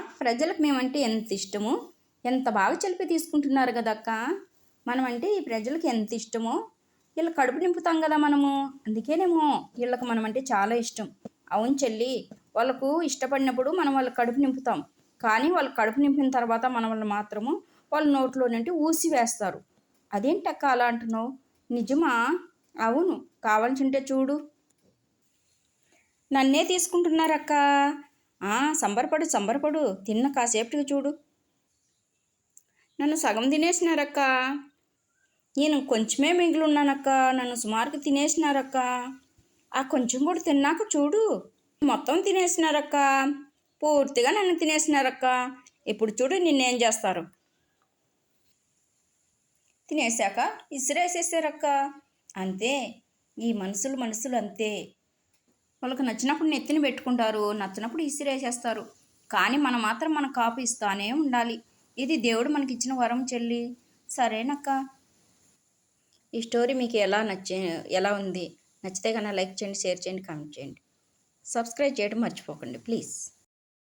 ప్రజలకు మేమంటే ఎంత ఇష్టమో ఎంత బాగా చెలిపి తీసుకుంటున్నారు కదక్క మనం అంటే ఈ ప్రజలకు ఎంత ఇష్టమో వీళ్ళ కడుపు నింపుతాం కదా మనము. అందుకేనేమో వీళ్ళకి మనమంటే చాలా ఇష్టం. అవును చెల్లి వాళ్ళకు ఇష్టపడినప్పుడు మనం వాళ్ళ కడుపు నింపుతాం. కానీ వాళ్ళ కడుపు నింపిన తర్వాత మన వాళ్ళు మాత్రము వాళ్ళ నోట్లో నుండి ఊసి వేస్తారు. అదేంటక్క అలా అంటున్నావు? నిజమా? అవును. కావాల్సింటే చూడు. నన్నే తీసుకుంటున్నారక్క సంబరపడు సంబరపడు. తిన్న కాసేపటికి చూడు. నన్ను సగం తినేసినారక్క. నేను కొంచెమే మిగిలిన్నానక్క. నన్ను సుమారుగా తినేసినారక్క. ఆ కొంచెం కూడా తిన్నాక చూడు. మొత్తం తినేసినారక్క. పూర్తిగా నన్ను తినేసినారక్క. ఇప్పుడు చూడు నిన్నేం చేస్తారు. తినేసాక ఇసిరేసేసారక్క. అంతే. ఈ మనుషులు మనసులు అంతే. వాళ్ళకి నచ్చినప్పుడు నెత్తిని పెట్టుకుంటారు నచ్చినప్పుడు ఇసిరేసేస్తారు. కానీ మనం మాత్రం మన కాపు ఇస్తానే ఉండాలి. ఇది దేవుడు మనకి ఇచ్చిన వరం చెల్లి. సరేనక్క. ఈ స్టోరీ మీకు ఎలా నచ్చే ఎలా ఉంది? నచ్చితే కన్నా లైక్ చేయండి షేర్ చేయండి కామెంట్ చేయండి. సబ్స్క్రైబ్ చేయడం మర్చిపోకండి ప్లీజ్.